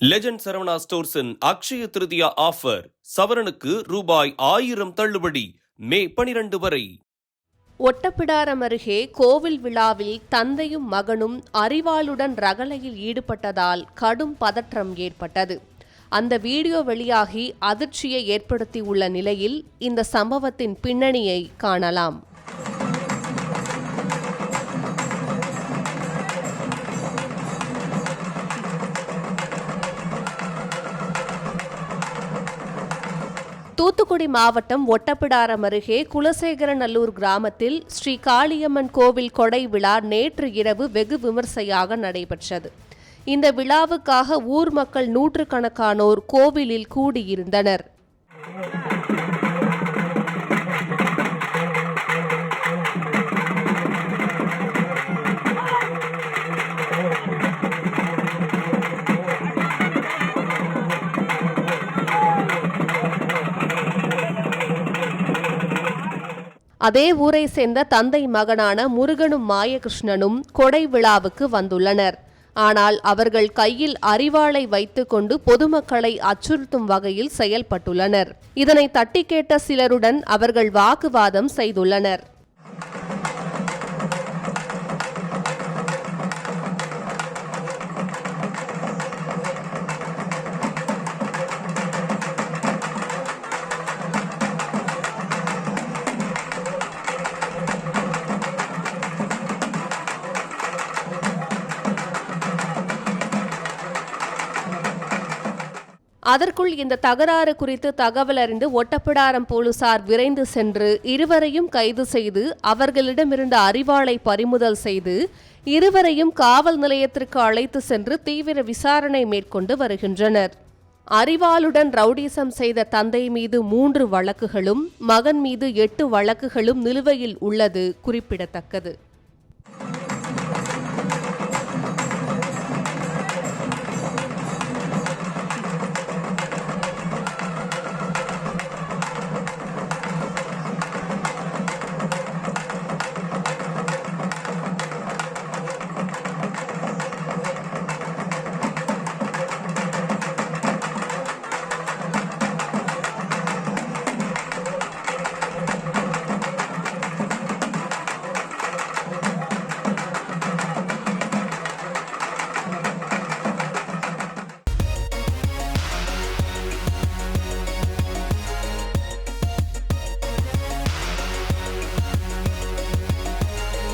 Legend Saravana ஸ்டோர்ஸின் Akshaya Tritiya offer சவரனுக்கு ரூபாய் ஆயிரம் தள்ளுபடி மே பனிரெண்டு வரை. ஒட்டப்பிடாரம் அருகே கோவில் விழாவில் தந்தையும் மகனும் அறிவாளுடன் ரகளையில் ஈடுபட்டதால் கடும் பதற்றம் ஏற்பட்டது. அந்த வீடியோ வெளியாகி அதிர்ச்சியை ஏற்படுத்தியுள்ள நிலையில் இந்த சம்பவத்தின் பின்னணியை காணலாம். தூத்துக்குடி மாவட்டம் ஒட்டப்பிடாரம் அருகே குலசேகரநல்லூர் கிராமத்தில் ஸ்ரீ காளியம்மன் கோவில் கொடை விழா நேற்று இரவு வெகு விமர்சையாக நடைபெற்றது. இந்த விழாவுக்காக ஊர் மக்கள் நூற்றுக்கணக்கானோர் கோவிலில் கூடியிருந்தனர். அதே ஊரை சேர்ந்த தந்தை மகனான முருகனும் மாயகிருஷ்ணனும் கொடை விழாவுக்கு வந்துள்ளனர். ஆனால் அவர்கள் கையில் அறிவாளை வைத்துக்கொண்டு பொதுமக்களை அச்சுறுத்தும் வகையில் செயல்பட்டுள்ளனர். இதனை தட்டி கேட்ட சிலருடன் அவர்கள் வாக்குவாதம் செய்துள்ளனர். அதற்குள் இந்த தகராறு குறித்து தகவல் அறிந்து ஒட்டப்பிடாரம் போலீசார் விரைந்து சென்று இருவரையும் கைது செய்து அவர்களிடமிருந்த அறிவாளை பறிமுதல் செய்து இருவரையும் காவல் நிலையத்திற்கு அழைத்து சென்று தீவிர விசாரணை மேற்கொண்டு வருகின்றனர். அறிவாளுடன் ரவுடிசம் செய்த தந்தை மீது மூன்று வழக்குகளும் மகன் மீது எட்டு வழக்குகளும் நிலுவையில் உள்ளது குறிப்பிடத்தக்கது.